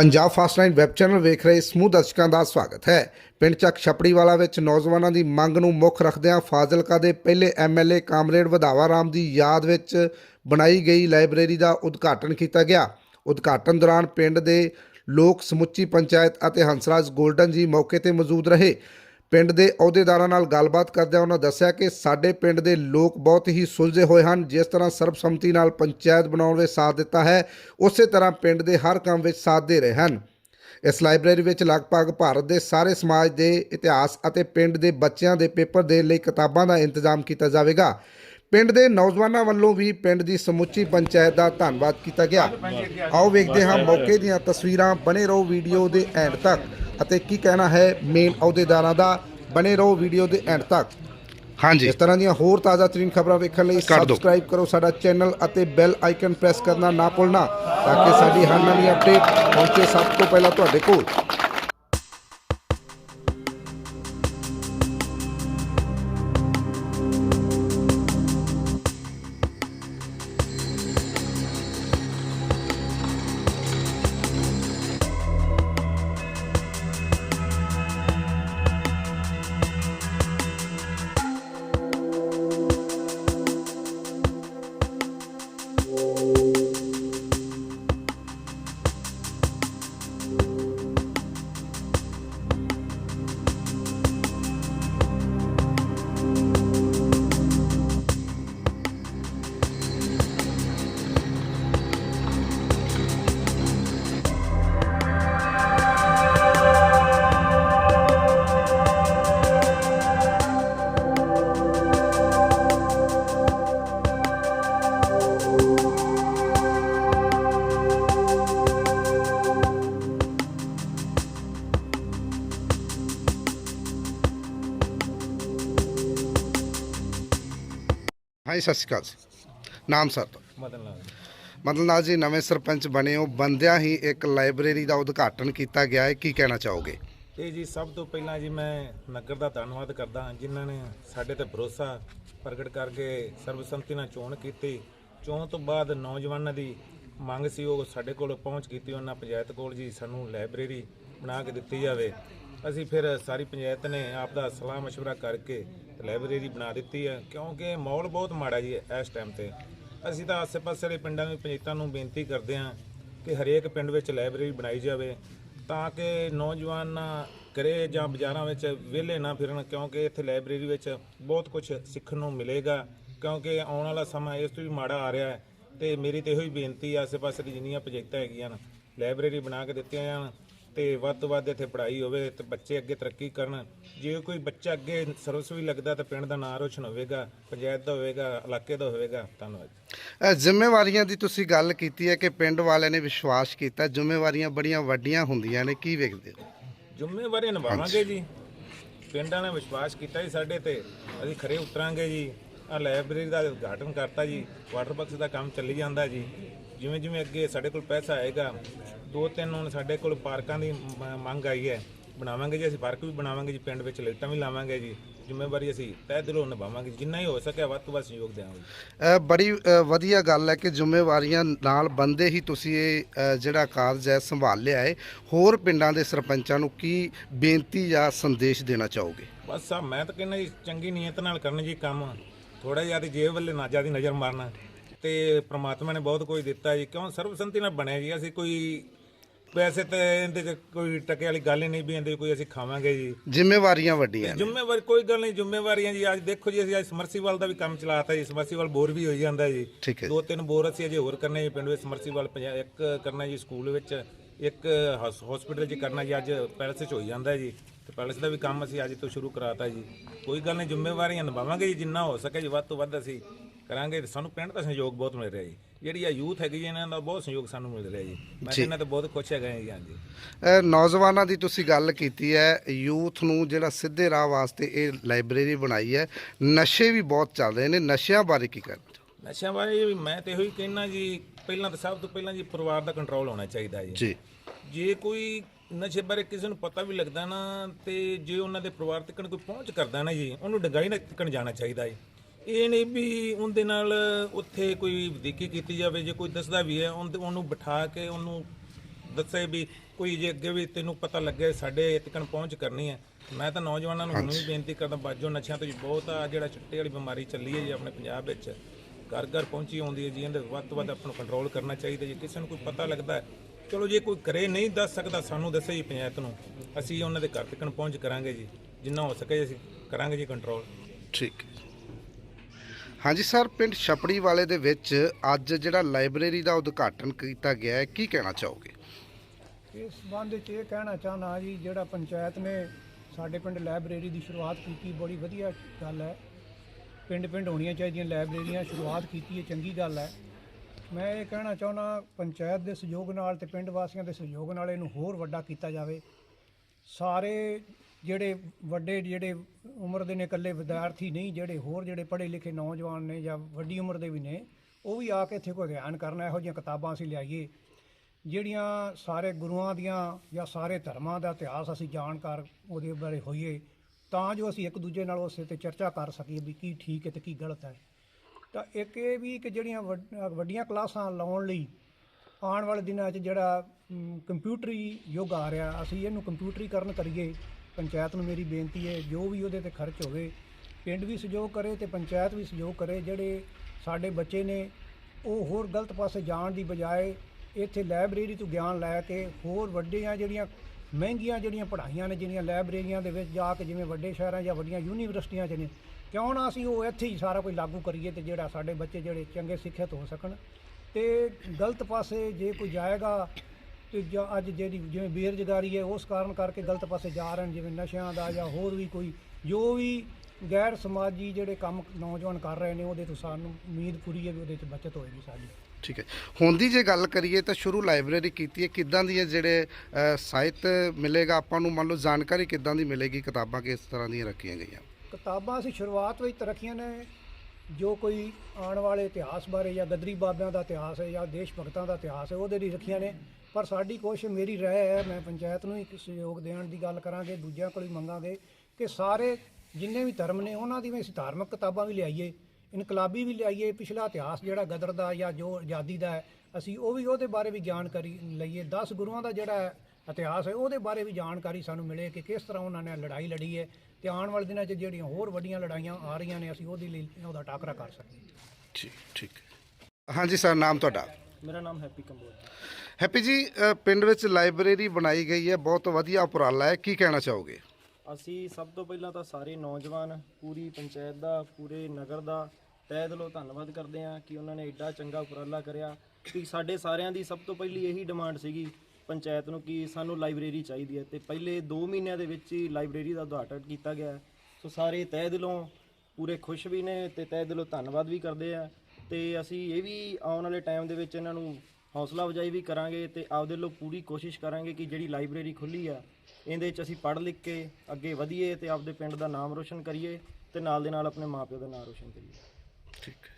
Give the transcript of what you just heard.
Punjab fast line web channel ਵੇਖ ਰਹੇ ਸਮੂਹ ਦਰਸ਼ਕਾਂ ਦਾ ਸਵਾਗਤ ਹੈ। ਪਿੰਡ ਚੱਕ ਛਪੜੀਵਾਲਾ ਵਿੱਚ ਨੌਜਵਾਨਾਂ ਦੀ ਮੰਗ ਨੂੰ ਮੁੱਖ ਰੱਖਦਿਆਂ ਫਾਜ਼ਿਲਕਾ ਦੇ ਪਹਿਲੇ ਐਮਐਲਏ ਕਾਮਰੇਡ ਵਧਾਵਾ ਰਾਮ ਦੀ ਯਾਦ ਵਿੱਚ ਬਣਾਈ ਗਈ ਲਾਇਬ੍ਰੇਰੀ ਦਾ ਉਦਘਾਟਨ ਕੀਤਾ ਗਿਆ। ਉਦਘਾਟਨ ਦੌਰਾਨ ਪਿੰਡ ਦੇ ਲੋਕ ਸਮੁੱਚੀ ਪੰਚਾਇਤ ਅਤੇ ਹੰਸਰਾਜ ਗੋਲਡਨ ਜੀ ਮੌਕੇ ਤੇ ਮੌਜੂਦ ਰਹੇ। ਪਿੰਡ ਦੇ ਅਹੁਦੇਦਾਰਾਂ ਨਾਲ ਗੱਲਬਾਤ ਕਰਦਿਆਂ ਉਹਨਾਂ ਦੱਸਿਆ ਕਿ ਸਾਡੇ ਪਿੰਡ ਦੇ ਲੋਕ ਬਹੁਤ ਹੀ ਸੁਲਝੇ ਹੋਏ ਹਨ। ਜਿਸ ਤਰ੍ਹਾਂ ਸਰਬਸੰਮਤੀ ਨਾਲ ਪੰਚਾਇਤ ਬਣਾਉਣ ਵਿੱਚ ਸਾਥ ਦਿੱਤਾ ਹੈ, ਉਸੇ ਤਰ੍ਹਾਂ ਪਿੰਡ ਦੇ ਹਰ ਕੰਮ ਵਿੱਚ ਸਾਥ ਦੇ ਰਹੇ ਹਨ। ਇਸ ਲਾਇਬ੍ਰੇਰੀ ਵਿੱਚ ਲਗਭਗ ਭਾਰਤ ਦੇ ਸਾਰੇ ਸਮਾਜ ਦੇ ਇਤਿਹਾਸ ਅਤੇ ਪਿੰਡ ਦੇ ਬੱਚਿਆਂ ਦੇ ਪੇਪਰ ਦੇਣ ਲਈ ਕਿਤਾਬਾਂ ਦਾ ਇੰਤਜ਼ਾਮ ਕੀਤਾ ਜਾਵੇਗਾ। ਪਿੰਡ ਦੇ ਨੌਜਵਾਨਾਂ ਵੱਲੋਂ ਵੀ ਪਿੰਡ ਦੀ ਸਮੁੱਚੀ ਪੰਚਾਇਤ ਦਾ ਧੰਨਵਾਦ ਕੀਤਾ ਗਿਆ। ਆਓ ਵੇਖਦੇ ਹਾਂ ਮੌਕੇ ਦੀਆਂ ਤਸਵੀਰਾਂ। ਬਣੇ ਰਹੋ ਵੀਡੀਓ ਦੇ ਐਂਡ ਤੱਕ। ਅਤੇ ਕੀ ਕਹਿਣਾ ਹੈ ਮੇਨ ਅਹੁਦੇਦਾਰਾਂ ਦਾ? ਬਣੇ ਰਹੋ ਵੀਡੀਓ ਦੇ ਐਂਡ ਤੱਕ। ਹਾਂਜੀ। ਇਸ ਤਰ੍ਹਾਂ ਦੀਆਂ ਹੋਰ ਤਾਜ਼ਾ ਤਰੀਨ ਖਬਰਾਂ ਵੇਖਣ ਲਈ ਕਰ ਦਿਓ। ਸਬਸਕ੍ਰਾਈਬ ਕਰੋ ਸਾਡਾ ਚੈਨਲ ਅਤੇ ਬੈਲ ਆਈਕਨ ਪ੍ਰੈਸ ਕਰਨਾ ਨਾ ਭੁੱਲਣਾ ਤਾਂ ਕਿ ਸਾਡੀ ਹਰ ਨਵੀਂ ਅਪਡੇਟ ਪਹੁੰਚੇ ਸਭ ਤੋਂ ਪਹਿਲਾਂ ਤੁਹਾਡੇ ਕੋਲ। ਹਾਂਜੀ ਸਤਿ ਸ਼੍ਰੀ ਅਕਾਲ ਜੀ ਨਾਮ ਸਰ ਮਦਨ ਲਾਲ ਮਤਲਬ ਨਾਲ ਜੀ ਨਵੇਂ ਸਰਪੰਚ ਬਣੇ ਹੋ ਬੰਦਿਆਂ ਹੀ ਇੱਕ ਲਾਇਬ੍ਰੇਰੀ ਦਾ ਉਦਘਾਟਨ ਕੀਤਾ ਗਿਆ ਹੈ ਕੀ ਕਹਿਣਾ ਚਾਹੋਗੇ ਇਹ ਜੀ ਸਭ ਤੋਂ ਪਹਿਲਾਂ ਜੀ ਮੈਂ ਨਗਰ ਦਾ ਧੰਨਵਾਦ ਕਰਦਾ ਹਾਂ ਜਿਨ੍ਹਾਂ ਨੇ ਸਾਡੇ ਤੇ ਭਰੋਸਾ ਪ੍ਰਗਟ ਕਰਕੇ ਸਰਬਸੰਮਤੀ ਨਾਲ ਚੋਣ ਕੀਤੀ ਚੋਣ ਤੋਂ ਬਾਅਦ ਨੌਜਵਾਨਾਂ ਦੀ ਮੰਗ ਸੀ ਉਹ ਸਾਡੇ ਕੋਲ ਪਹੁੰਚ ਕੀਤੀ ਉਹਨਾਂ ਪੰਚਾਇਤ ਕੋਲ ਜੀ ਸਾਨੂੰ ਲਾਇਬ੍ਰੇਰੀ ਬਣਾ ਕੇ ਦਿੱਤੀ ਜਾਵੇ ਅਸੀਂ ਫਿਰ ਸਾਰੀ ਪੰਚਾਇਤ ਨੇ ਆਪ ਦਾ ਸਲਾਹ مشورہ ਕਰਕੇ ਲਾਇਬ੍ਰੇਰੀ ਬਣਾ ਦਿੱਤੀ ਹੈ, ਕਿਉਂਕਿ ਮਾਹੌਲ ਬਹੁਤ ਮਾੜਾ ਜੀ ਇਸ ਟਾਈਮ ਤੇ। ਅਸੀਂ ਤਾਂ ਆਸ-ਪਾਸੇ ਦੇ ਪਿੰਡਾਂ ਦੇ ਪੰਚਾਇਤਾਂ ਨੂੰ ਬੇਨਤੀ ਕਰਦੇ ਹਾਂ ਕਿ ਹਰੇਕ ਪਿੰਡ ਵਿੱਚ ਲਾਇਬ੍ਰੇਰੀ ਬਣਾਈ ਜਾਵੇ, ਤਾਂ ਕਿ ਨੌਜਵਾਨ ਕਰੇ ਜਾਂ ਬਾਜ਼ਾਰਾਂ ਵਿੱਚ ਵਿਹਲੇ ਨਾ ਫਿਰਨ, ਕਿਉਂਕਿ ਇੱਥੇ ਲਾਇਬ੍ਰੇਰੀ ਵਿੱਚ ਬਹੁਤ ਕੁਝ ਸਿੱਖਣ ਨੂੰ ਮਿਲੇਗਾ, ਕਿਉਂਕਿ ਆਉਣ ਵਾਲਾ ਸਮਾਂ ਇਸ ਤੋਂ ਵੀ ਮਾੜਾ ਆ ਰਿਹਾ ਹੈ। ਤੇ ਮੇਰੀ ਤੇ ਇਹੋ ਹੀ ਬੇਨਤੀ ਆ ਆਸੇ-ਪਾਸੇ ਦੀ ਜਿੰਨੀਆਂ ਪੰਚਾਇਤਾਂ ਹੈਗੀਆਂ ਨੇ, ਲਾਇਬ੍ਰੇਰੀ ਬਣਾ ਕੇ ਦਿੱਤੀਆਂ ਜਾਣ। ਤੇ ਵੱਧ ਤੋਂ ਵੱਧ ਇੱਥੇ ਪੜ੍ਹਾਈ ਹੋਵੇ ਤੇ ਬੱਚੇ ਅੱਗੇ ਤਰੱਕੀ ਕਰਨ। ਜੇ ਕੋਈ ਬੱਚਾ ਅੱਗੇ ਸਰਵਿਸ ਵੀ ਲੱਗਦਾ ਤਾਂ ਪਿੰਡ ਦਾ ਨਾਂ ਰੋਸ਼ਨ ਹੋਵੇਗਾ ਪੰਚਾਇਤ ਦਾ ਹੋਵੇਗਾ ਇਲਾਕੇ ਦਾ ਹੋਵੇਗਾ। ਧੰਨਵਾਦ ਇਹ ਜ਼ਿੰਮੇਵਾਰੀਆਂ ਦੀ ਤੁਸੀਂ ਗੱਲ ਕੀਤੀ ਹੈ ਕਿ ਪਿੰਡ ਵਾਲਿਆਂ ਨੇ ਵਿਸ਼ਵਾਸ ਕੀਤਾ ਜ਼ਿੰਮੇਵਾਰੀਆਂ ਬੜੀਆਂ ਵੱਡੀਆਂ ਹੁੰਦੀਆਂ ਨੇ ਕੀ ਵੇਖਦੇ ਹੋ? ਜ਼ਿੰਮੇਵਾਰੀ ਨਿਭਾਵਾਂਗੇ ਜੀ। ਪਿੰਡਾਂ ਨੇ ਵਿਸ਼ਵਾਸ ਕੀਤਾ ਜੀ ਸਾਡੇ ਤੇ। ਅਸੀਂ ਖਰੇ ਉਤਰਾਂਗੇ ਜੀ। ਆ ਲਾਇਬ੍ਰੇਰੀ ਦਾ ਉਦਘਾਟਨ ਕਰਤਾ ਜੀ। ਵਾਟਰ ਬਾਕਸ ਦਾ ਕੰਮ ਚੱਲੀ ਜਾਂਦਾ ਜੀ। ਜਿਵੇਂ ਜਿਵੇਂ ਅੱਗੇ ਸਾਡੇ ਕੋਲ ਪੈਸਾ ਆਏਗਾ ਦੋ ਤਿੰਨ ਹੁਣ ਸਾਡੇ ਕੋਲ ਪਾਰਕਾਂ ਦੀ ਮ- ਮੰਗ ਆਈ ਹੈ। ਬਣਾਵਾਂਗੇ ਜੀ ਅਸੀਂ ਪਾਰਕ ਵੀ ਬਣਾਵਾਂਗੇ ਜੀ ਪਿੰਡ ਵਿੱਚ ਲਾਈਟਾਂ ਵੀ ਲਾਵਾਂਗੇ ਜੀ। ਜ਼ਿੰਮੇਵਾਰੀ ਅਸੀਂ ਤਹਿ ਦਿਲੋਂ ਨਿਭਾਵਾਂਗੇ ਜਿੰਨਾ ਹੀ ਹੋ ਸਕਿਆ ਵੱਧ ਤੋਂ ਵੱਧ ਸਹਿਯੋਗ ਦੇਵਾਂਗੇ। ਇਹ ਬੜੀ ਅ, ਵਧੀਆ ਗੱਲ ਹੈ ਕਿ ਜ਼ਿੰਮੇਵਾਰੀਆਂ ਨਾਲ ਬੰਦੇ ਹੀ ਤੁਸੀਂ ਇਹ ਅ, ਜਿਹੜਾ ਕਾਰਜ ਹੈ ਸੰਭਾਲ ਲਿਆ ਹੈ। ਹੋਰ ਪਿੰਡਾਂ ਦੇ ਸਰਪੰਚਾਂ ਨੂੰ ਕੀ ਬੇਨਤੀ ਜਾਂ ਸੰਦੇਸ਼ ਦੇਣਾ ਚਾਹੋਗੇ? ਬਸ ਆ ਮੈਂ ਤਾਂ ਕਹਿੰਦਾ ਜੀ ਚੰਗੀ ਨੀਅਤ ਨਾਲ ਕਰਨ ਜੀ ਕੰਮ। ਥੋੜਾ ਜਿਹਾ ਜੇਬ ਵੱਲੇ ਨਾ ਜ਼ਿਆਦਾ ਨਜ਼ਰ ਮਾਰਨਾ। ਤੇ ਪ੍ਰਮਾਤਮਾ ਨੇ ਬਹੁਤ ਕੁਝ ਦਿੱਤਾ ਜੀ। ਕਿਉਂ? ਸਰਬਸੰਮਤੀ ਨਾਲ ਬਣਿਆ ਜੀ। ਅਸੀਂ ਕੋਈ ਵੈਸੇ ਤੇ ਇਹਦੇ ਚ ਕੋਈ ਟਕੇ ਵਾਲੀ ਗੱਲ ਹੀ ਨਹੀਂ ਵੀ ਇਹਦੇ ਕੋਈ ਅਸੀਂ ਖਾਵਾਂਗੇ ਜੀ। ਜ਼ਿੰਮੇਵਾਰੀਆਂ ਵੱਡੀਆਂ ਨੇ। ਜ਼ਿੰਮੇਵਾਰੀ ਕੋਈ ਗੱਲ ਨਹੀਂ ਜ਼ਿੰਮੇਵਾਰੀਆਂ ਜੀ। ਅੱਜ ਦੇਖੋ ਜੀ ਅਸੀਂ ਅੱਜ ਸਮਰਸੀਵਾਲ ਦਾ ਵੀ ਕੰਮ ਚਲਾਤਾ ਜੀ। ਸਮਰਸੀਵਾਲ ਬੋਰ ਵੀ ਹੋਈ ਜਾਂਦਾ ਜੀ। ਠੀਕ ਹੈ ਦੋ ਤਿੰਨ ਬੋਰ ਅਸੀਂ ਅਜੇ ਹੋਰ ਕਰਨੇ ਜੀ। ਪਿੰਡ ਵਿੱਚ ਸਮਰਸੀਵਾਲ ਪੰਜਾ- ਇੱਕ ਕਰਨਾ ਜੀ ਸਕੂਲ ਵਿੱਚ ਇੱਕ ਹਸਪੀਟਲ 'ਚ ਕਰਨਾ ਜੀ। ਅੱਜ ਪੈਲਸ 'ਚ ਹੋਈ ਜਾਂਦਾ ਜੀ। ਤੇ ਪੈਲਸ ਦਾ ਵੀ ਕੰਮ ਅਸੀਂ ਅੱਜ ਤੋਂ ਸ਼ੁਰੂ ਕਰਾਤਾ ਜੀ। ਕੋਈ ਗੱਲ ਨਹੀਂ ਜ਼ਿੰਮੇਵਾਰੀਆਂ ਨਿਭਾਵਾਂਗੇ ਜੀ। ਜਿੰਨਾ ਹੋ ਸਕੇ ਜੀ ਵੱਧ ਤੋਂ ਵੱਧ ਅਸੀਂ ਕਰਾਂਗੇ ਤੇ ਸਾਨੂੰ ਪਿੰਡ ਦਾ ਸਹਿਯੋਗ ਬਹੁਤ ਮਿਲ ਰਿਹਾ ਜੀ। ਜਿਹੜੀ ਆ ਯੂਥ ਹੈਗੀ ਜੀ ਇਹਨਾਂ ਦਾ ਬਹੁਤ ਸਹਿਯੋਗ ਸਾਨੂੰ ਮਿਲ ਰਿਹਾ ਜੀ। ਮੈਂ ਇਹਨਾਂ ਤੇ ਬਹੁਤ ਖੁਸ਼ ਹੈਗਾ ਜੀ ਹਾਂਜੀ। ਅ, ਨੌਜਵਾਨਾਂ ਦੀ ਤੁਸੀਂ ਗੱਲ ਕੀਤੀ ਹੈ ਯੂਥ ਨੂੰ ਜਿਹੜਾ ਸਿੱਧੇ ਰਾਹ ਵਾਸਤੇ ਇਹ ਲਾਇਬ੍ਰੇਰੀ ਬਣਾਈ ਹੈ ਨਸ਼ੇ ਵੀ ਬਹੁਤ ਚੱਲ ਰਹੇ ਨੇ ਨਸ਼ਿਆਂ ਬਾਰੇ ਕੀ ਕਰਦੇ ਹੋ ਨਸ਼ਿਆਂ ਬਾਰੇ ਵੀ ਮੈਂ ਤੇ ਇਹੋ ਹੀ ਕਹਿਣਾ ਜੀ ਪਹਿਲਾਂ ਤਾਂ ਸਭ ਤੋਂ ਪਹਿਲਾਂ ਜੀ ਪਰਿਵਾਰ ਦਾ ਕੰਟਰੋਲ ਹੋਣਾ ਚਾਹੀਦਾ ਜੀ। ਜੀ। ਜੇ ਕੋਈ ਨਸ਼ੇ ਬਾਰੇ ਕਿਸੇ ਨੂੰ ਪਤਾ ਵੀ ਲੱਗਦਾ ਨਾ ਤੇ ਜੇ ਉਹਨਾਂ ਦੇ ਪਰਿਵਾਰ ਤੱਕ ਕੋਈ ਪਹੁੰਚ ਕਰਦਾ ਨਾ ਜੀ ਉਹਨੂੰ ਡੰਗਾਈ ਨਾ ਤੱਕਣ ਜਾਣਾ ਚਾਹੀਦਾ ਜੀ। ਇਹ ਨਹੀਂ ਵੀ ਉਹਦੇ ਨਾਲ ਉੱਥੇ ਕੋਈ ਵਧੀਕੀ ਕੀਤੀ ਜਾਵੇ ਜੇ ਕੋਈ ਦੱਸਦਾ ਵੀ ਹੈ ਉਹਨੂੰ ਬਿਠਾ ਕੇ ਉਹਨੂੰ ਦੱਸੇ ਵੀ ਕੋਈ ਜੇ ਅੱਗੇ ਵੀ ਤੈਨੂੰ ਪਤਾ ਲੱਗੇ ਸਾਡੇ ਤੱਕਣ ਪਹੁੰਚ ਕਰਨੀ ਹੈ। ਮੈਂ ਤਾਂ ਨੌਜਵਾਨਾਂ ਨੂੰ ਹੁਣ ਵੀ ਬੇਨਤੀ ਕਰਦਾ ਬਾਜੋ ਨਸ਼ਿਆਂ ਤੋਂ ਜੀ ਬਹੁਤ ਆ ਜਿਹੜਾ ਚਿੱਟੇ ਵਾਲੀ ਬਿਮਾਰੀ ਚੱਲੀ ਹੈ ਜੀ ਆਪਣੇ ਪੰਜਾਬ ਵਿੱਚ। ਘਰ ਘਰ ਪਹੁੰਚੀ ਆਉਂਦੀ ਹੈ ਜੀ ਇਹਦੇ ਵੱਧ ਤੋਂ ਵੱਧ ਆਪਾਂ ਨੂੰ ਕੰਟਰੋਲ ਕਰਨਾ ਚਾਹੀਦਾ ਜੀ। ਕਿਸੇ ਨੂੰ ਕੋਈ ਪਤਾ ਲੱਗਦਾ ਹੈ ਚਲੋ ਜੇ ਕੋਈ ਕਰੇ ਨਹੀਂ ਦੱਸ ਸਕਦਾ ਸਾਨੂੰ ਦੱਸੇ ਜੀ ਪੰਚਾਇਤ ਨੂੰ। ਅਸੀਂ ਉਹਨਾਂ ਦੇ ਘਰ ਤੱਕਣ ਪਹੁੰਚ ਕਰਾਂਗੇ ਜੀ ਜਿੰਨਾ ਹੋ ਸਕੇ ਅਸੀਂ ਕਰਾਂਗੇ ਜੀ ਕੰਟਰੋਲ ਠੀਕ। ਹਾਂਜੀ ਸਰ, ਪਿੰਡ ਛਪੜੀ ਵਾਲੇ ਦੇ ਵਿੱਚ ਅੱਜ ਜਿਹੜਾ ਲਾਇਬ੍ਰੇਰੀ ਦਾ ਉਦਘਾਟਨ ਕੀਤਾ ਗਿਆ ਹੈ, ਕੀ ਕਹਿਣਾ ਚਾਹੋਗੇ? ਇਸ ਸੰਬੰਧ ਵਿੱਚ ਇਹ ਕਹਿਣਾ ਚਾਹਨਾ ਜੀ, ਜਿਹੜਾ ਪੰਚਾਇਤ ਨੇ ਸਾਡੇ ਪਿੰਡ ਲਾਇਬ੍ਰੇਰੀ ਦੀ ਸ਼ੁਰੂਆਤ ਕੀਤੀ, ਬੜੀ ਵਧੀਆ ਗੱਲ ਹੈ। ਪਿੰਡ ਪਿੰਡ ਹੋਣੀਆਂ ਚਾਹੀਦੀਆਂ ਲਾਇਬ੍ਰੇਰੀਆਂ, ਸ਼ੁਰੂਆਤ ਕੀਤੀ ਹੈ, ਚੰਗੀ ਗੱਲ ਹੈ। ਮੈਂ ਇਹ ਕਹਿਣਾ ਚਾਹੁੰਦਾ ਪੰਚਾਇਤ ਦੇ ਸਹਿਯੋਗ ਨਾਲ ਤੇ ਪਿੰਡ ਵਾਸੀਆਂ ਦੇ ਸਹਿਯੋਗ ਨਾਲ ਇਹਨੂੰ ਹੋਰ ਵੱਡਾ ਕੀਤਾ ਜਾਵੇ। ਸਾਰੇ ਜਿਹੜੇ ਵੱਡੇ, ਜਿਹੜੇ ਉਮਰ ਦੇ ਨੇ ਇਕੱਲੇ ਵਿਦਿਆਰਥੀ ਨਹੀਂ, ਜਿਹੜੇ ਹੋਰ ਜਿਹੜੇ ਪੜ੍ਹੇ ਲਿਖੇ ਨੌਜਵਾਨ ਨੇ ਜਾਂ ਵੱਡੀ ਉਮਰ ਦੇ ਵੀ ਨੇ, ਉਹ ਵੀ ਆ ਕੇ ਇੱਥੇ ਕੋਈ ਅਧਿਐਨ ਕਰਨਾ, ਇਹੋ ਜਿਹੀਆਂ ਕਿਤਾਬਾਂ ਅਸੀਂ ਲਿਆਈਏ। ਜਿਹੜੀਆਂ ਸਾਰੇ ਗੁਰੂਆਂ ਦੀਆਂ ਜਾਂ ਸਾਰੇ ਧਰਮਾਂ ਦਾ ਇਤਿਹਾਸ ਅਸੀਂ ਜਾਣਕਾਰ ਉਹਦੇ ਬਾਰੇ ਹੋਈਏ, ਤਾਂ ਜੋ ਅਸੀਂ ਇੱਕ ਦੂਜੇ ਨਾਲ ਉਸੇ ਤੇ ਚਰਚਾ ਕਰ ਸਕੀਏ ਵੀ ਕੀ ਠੀਕ ਹੈ ਤੇ ਕੀ ਗਲਤ ਹੈ। ਤਾਂ ਇੱਕ ਇਹ ਵੀ ਕਿ ਜਿਹੜੀਆਂ ਵੱਡ- ਵੱਡੀਆਂ ਕਲਾਸਾਂ ਲਾਉਣ ਲਈ ਆਉਣ ਵਾਲੇ ਦਿਨਾਂ 'ਚ ਜਿਹੜਾ ਕੰਪਿਊਟਰੀ ਯੁੱਗ ਆ ਰਿਹਾ, ਅਸੀਂ ਇਹਨੂੰ ਕੰਪਿਊਟਰੀਕਰਨ ਕਰੀਏ। ਪੰਚਾਇਤ ਨੂੰ ਮੇਰੀ ਬੇਨਤੀ ਹੈ, ਜੋ ਵੀ ਉਹਦੇ ਤੇ ਖਰਚ ਹੋਵੇ, ਪਿੰਡ ਵੀ ਸਹਿਯੋਗ ਕਰੇ ਤੇ ਪੰਚਾਇਤ ਵੀ ਸਹਿਯੋਗ ਕਰੇ, ਜਿਹੜੇ ਸਾਡੇ ਬੱਚੇ ਨੇ, ਉਹ ਹੋਰ ਗਲਤ ਪਾਸੇ ਜਾਣ ਦੀ ਬਜਾਏ ਇੱਥੇ ਲਾਇਬ੍ਰੇਰੀ ਤੋਂ ਗਿਆਨ ਲੈ ਕੇ ਹੋਰ ਵੱਡੀਆਂ ਜਿਹੜੀਆਂ ਮਹਿੰਗੀਆਂ ਜਿਹੜੀਆਂ ਪੜ੍ਹਾਈਆਂ ਨੇ ਜਿਹੜੀਆਂ ਲਾਇਬ੍ਰੇਰੀਆਂ ਦੇ ਵਿੱਚ ਜਾ ਕੇ ਜਿਵੇਂ ਵੱਡੇ ਸ਼ਹਿਰਾਂ ਜਾਂ ਵੱਡੀਆਂ ਯੂਨੀਵਰਸਿਟੀਆਂ 'ਚ ਨੇ, ਕਿਉਂ ਨਾ ਅਸੀਂ ਉਹ ਇੱਥੇ ਹੀ ਸਾਰਾ ਕੁਝ ਲਾਗੂ ਕਰੀਏ ਤੇ ਜਿਹੜਾ ਸਾਡੇ ਬੱਚੇ ਜਿਹੜੇ ਚੰਗੇ ਸਿੱਖਿਅਤ ਹੋ ਸਕਣ। ਤੇ ਗਲਤ ਪਾਸੇ ਜੇ ਕੋਈ ਜਾਏਗਾ ਤੇ ਜਾਂ ਅੱਜ ਜਿਹੜੀ ਜਿਵੇਂ ਬੇਰੁਜ਼ਗਾਰੀ ਹੈ ਉਸ ਕਾਰਨ ਕਰਕੇ ਗਲਤ ਪਾਸੇ ਜਾ ਰਹੇ ਨੇ ਜਿਵੇਂ ਨਸ਼ਿਆਂ ਦਾ ਜਾਂ ਹੋਰ ਵੀ ਕੋਈ ਜੋ ਵੀ ਗੈਰ ਸਮਾਜੀ ਜਿਹੜੇ ਕੰਮ ਨੌਜਵਾਨ ਕਰ ਰਹੇ ਨੇ ਉਹਦੇ ਤੋਂ ਸਾਨੂੰ ਉਮੀਦ ਪੂਰੀ ਹੈ ਵੀ ਉਹਦੇ 'ਚ ਬਚਤ ਹੋਏਗੀ ਸਾਡੀ ਠੀਕ ਹੈ। ਹੁਣ ਦੀ ਜੇ ਗੱਲ ਕਰੀਏ ਤਾਂ ਸ਼ੁਰੂ ਲਾਇਬ੍ਰੇਰੀ ਕੀਤੀ ਹੈ ਕਿੱਦਾਂ ਦੀਆਂ ਜਿਹੜੇ ਅ, ਸਾਹਿਤ ਮਿਲੇਗਾ? ਆਪਾਂ ਨੂੰ ਮੰਨ ਲਓ ਜਾਣਕਾਰੀ ਕਿੱਦਾਂ ਦੀ ਮਿਲੇਗੀ? ਕਿਤਾਬਾਂ ਕਿਸ ਤਰ੍ਹਾਂ ਦੀਆਂ ਰੱਖੀਆਂ ਗਈਆਂ? ਕਿਤਾਬਾਂ ਅਸੀਂ ਸ਼ੁਰੂਆਤ ਵਿੱਚ ਤਾਂ ਰੱਖੀਆਂ ਨੇ ਜੋ ਕੋਈ ਆਉਣ ਵਾਲੇ ਇਤਿਹਾਸ ਬਾਰੇ ਜਾਂ ਗਦਰੀ ਬਾਬਿਆਂ ਦਾ ਇਤਿਹਾਸ ਹੈ ਜਾਂ ਦੇਸ਼ ਭਗਤਾਂ ਦਾ ਇਤਿਹਾਸ ਹੈ ਉਹਦੇ ਲਈ ਰੱਖੀਆਂ ਨੇ। ਪਰ ਸਾਡੀ ਕੋਸ਼ਿਸ਼ ਮੇਰੀ ਰਹਿ ਹੈ, ਮੈਂ ਪੰਚਾਇਤ ਨੂੰ ਇੱਕ ਸਹਿਯੋਗ ਦੇਣ ਦੀ ਗੱਲ ਕਰਾਂਗੇ, ਦੂਜਿਆਂ ਕੋਲ ਵੀ ਮੰਗਾਂਗੇ ਕਿ ਸਾਰੇ ਜਿੰਨੇ ਵੀ ਧਰਮ ਨੇ, ਉਹਨਾਂ ਦੀ ਵੀ ਅਸੀਂ ਧਾਰਮਿਕ ਕਿਤਾਬਾਂ ਵੀ ਲਿਆਈਏ, ਇਨਕਲਾਬੀ ਵੀ ਲਿਆਈਏ, ਪਿਛਲਾ ਇਤਿਹਾਸ ਜਿਹੜਾ ਗਦਰ ਦਾ ਜਾਂ ਜੋ ਆਜ਼ਾਦੀ ਦਾ ਹੈ, ਅਸੀਂ ਉਹ ਵੀ ਉਹਦੇ ਬਾਰੇ ਵੀ ਜਾਣਕਾਰੀ ਲਈਏ। 10 ਗੁਰੂਆਂ ਦਾ ਜਿਹੜਾ ਇਤਿਹਾਸ ਹੈ, ਉਹਦੇ ਬਾਰੇ ਵੀ ਜਾਣਕਾਰੀ ਸਾਨੂੰ ਮਿਲੇ ਕਿ ਕਿਸ ਤਰ੍ਹਾਂ ਉਹਨਾਂ ਨੇ ਲੜਾਈ ਲੜੀ ਹੈ ਤੇ ਆਉਣ ਵਾਲੇ ਦਿਨਾਂ 'ਚ ਜਿਹੜੀਆਂ ਹੋਰ ਵੱਡੀਆਂ ਲੜਾਈਆਂ ਆ ਰਹੀਆਂ ਨੇ, ਅਸੀਂ ਉਹਦੇ ਲਈ ਉਹਦਾ ਟਾਕਰਾ ਕਰ ਸਕੀਏ। ਠੀਕ ਠੀਕ। ਹਾਂਜੀ, ਸਰ, ਨਾਮ ਤੁਹਾਡਾ? ਮੇਰਾ ਨਾਮ ਹੈਪੀ ਕੰਬੋਜ ਹੈਪੀ ਜੀ ਅ, ਪਿੰਡ ਵਿੱਚ ਲਾਇਬ੍ਰੇਰੀ ਬਣਾਈ ਗਈ ਹੈ ਬਹੁਤ ਵਧੀਆ ਉਪਰਾਲਾ ਹੈ ਕੀ ਕਹਿਣਾ ਚਾਹੋਗੇ? ਅਸੀਂ ਸਭ ਤੋਂ ਪਹਿਲਾਂ ਤਾਂ ਸਾਰੇ ਨੌਜਵਾਨ ਪੂਰੀ ਪੰਚਾਇਤ ਦਾ ਪੂਰੇ ਨਗਰ ਦਾ ਤਹਿ ਦਿਲੋਂ ਧੰਨਵਾਦ ਕਰਦੇ ਹਾਂ ਕਿ ਉਹਨਾਂ ਨੇ ਐਡਾ ਚੰਗਾ ਉਪਰਾਲਾ ਕਰਿਆ। ਕਿ ਸਾਡੇ ਸਾਰਿਆਂ ਦੀ ਸਭ ਤੋਂ ਪਹਿਲੀ ਇਹੀ ਡਿਮਾਂਡ ਸੀਗੀ ਪੰਚਾਇਤ ਨੂੰ ਕਿ ਸਾਨੂੰ ਲਾਇਬ੍ਰੇਰੀ ਚਾਹੀਦੀ ਹੈ ਤੇ ਪਹਿਲੇ 2 ਮਹੀਨਿਆਂ ਦੇ ਵਿੱਚ ਹੀ ਲਾਇਬ੍ਰੇਰੀ ਦਾ ਉਦਘਾਟਨ ਕੀਤਾ ਗਿਆ ਹੈ। ਸੋ ਸਾਰੇ ਤਹਿ ਦਿਲੋਂ ਪੂਰੇ ਖੁਸ਼ ਵੀ ਨੇ ਤੇ ਤਹਿ ਦਿਲੋਂ ਧੰਨਵਾਦ ਵੀ ਕਰਦੇ ਆ ਤੇ ਅਸੀਂ ਇਹ ਵੀ ਆਉਣ ਵਾਲੇ ਟਾਈਮ ਦੇ ਵਿੱਚ ਇਹਨਾਂ ਨੂੰ ਹੌਸਲਾ ਅਫਜ਼ਾਈ ਵੀ ਕਰਾਂਗੇ ਤੇ ਆਪਦੇ ਵੱਲੋਂ ਪੂਰੀ ਕੋਸ਼ਿਸ਼ ਕਰਾਂਗੇ ਕਿ ਜਿਹੜੀ ਲਾਇਬ੍ਰੇਰੀ ਖੁੱਲੀ ਆ, ਇਹਦੇ 'ਚ ਅਸੀਂ ਪੜ੍ਹ ਲਿਖ ਕੇ ਅੱਗੇ ਵਧੀਏ ਤੇ ਆਪਦੇ ਪਿੰਡ ਦਾ ਨਾਮ ਰੋਸ਼ਨ ਕਰੀਏ ਤੇ ਨਾਲ ਦੇ ਨਾਲ ਆਪਣੇ ਮਾਪਿਓ ਦਾ ਨਾਮ ਰੋਸ਼ਨ ਕਰੀਏ। ਠੀਕ।